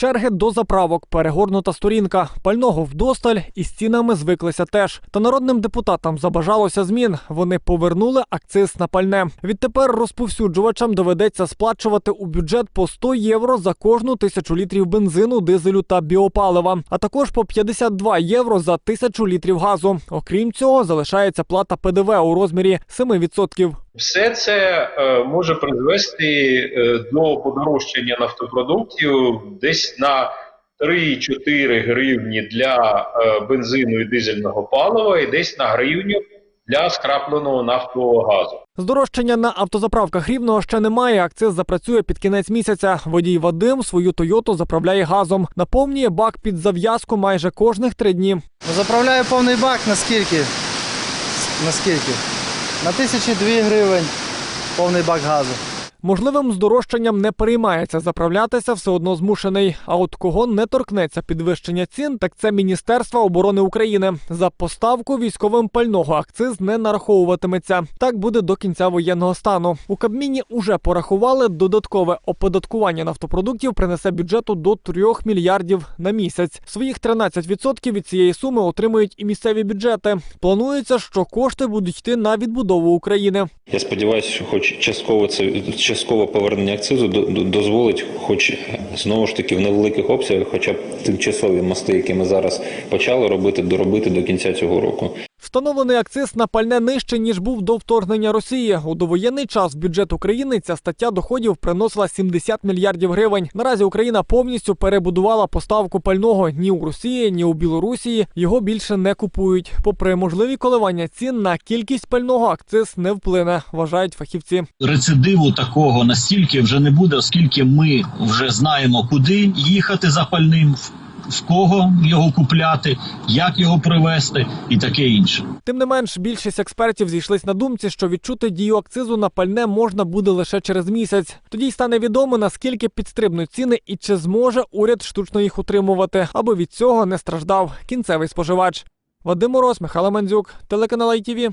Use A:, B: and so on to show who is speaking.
A: Черги до заправок, перегорнута сторінка, пального вдосталь і з цінами звиклися теж. Та народним депутатам забажалося змін. Вони повернули акциз на пальне. Відтепер розповсюджувачам доведеться сплачувати у бюджет по 100 євро за кожну тисячу літрів бензину, дизелю та біопалива, а також по 52 євро за тисячу літрів газу. Окрім цього, залишається плата ПДВ у розмірі 7%.
B: Все це е, може призвести е, до подорожчання нафтопродуктів десь на 3-4 гривні для е, бензину і дизельного палива, і десь на гривню для скрапленого нафтового газу.
A: Здорожчання на автозаправках рівного ще немає. Акциз запрацює під кінець місяця. Водій Вадим свою Тойоту заправляє газом. Наповнює бак під зав'язку майже кожних три дні.
C: Заправляю повний бак на скільки? На скільки? На 1002 гривень повний бак газу.
A: Можливим здорожчанням не переймається заправлятися, все одно змушений. А от кого не торкнеться підвищення цін, так це Міністерство оборони України. За поставку військовим пального акциз не нараховуватиметься. Так буде до кінця воєнного стану. У Кабміні уже порахували додаткове оподаткування нафтопродуктів принесе бюджету до 3 мільярдів на місяць. Своїх 13% від цієї суми отримують і місцеві бюджети. Планується, що кошти будуть йти на відбудову України.
D: Я сподіваюся, що хоч частково це часткове повернення акцизу до- до- дозволить, хоч знову ж таки в невеликих обсягах, хоча б тимчасові мости, які ми зараз почали робити, доробити до кінця цього року.
A: Встановлений акциз на пальне нижче, ніж був до вторгнення Росії. У довоєнний час в бюджет України ця стаття доходів приносила 70 мільярдів гривень. Наразі Україна повністю перебудувала поставку пального ні у Росії, ні у Білорусі. Його більше не купують. Попри можливі коливання цін на кількість пального акциз не вплине, вважають фахівці.
E: рецидиву такого настільки вже не буде, оскільки ми вже знаємо, куди їхати за пальним, в кого його купляти, як його привезти і таке інше.
A: Тим не менш, більшість експертів зійшлись на думці, що відчути дію акцизу на пальне можна буде лише через місяць. Тоді й стане відомо, наскільки підстрибнуть ціни і чи зможе уряд штучно їх утримувати, аби від цього не страждав кінцевий споживач. Вадим Мороз, Михайло Мандзюк, телеканал ITV.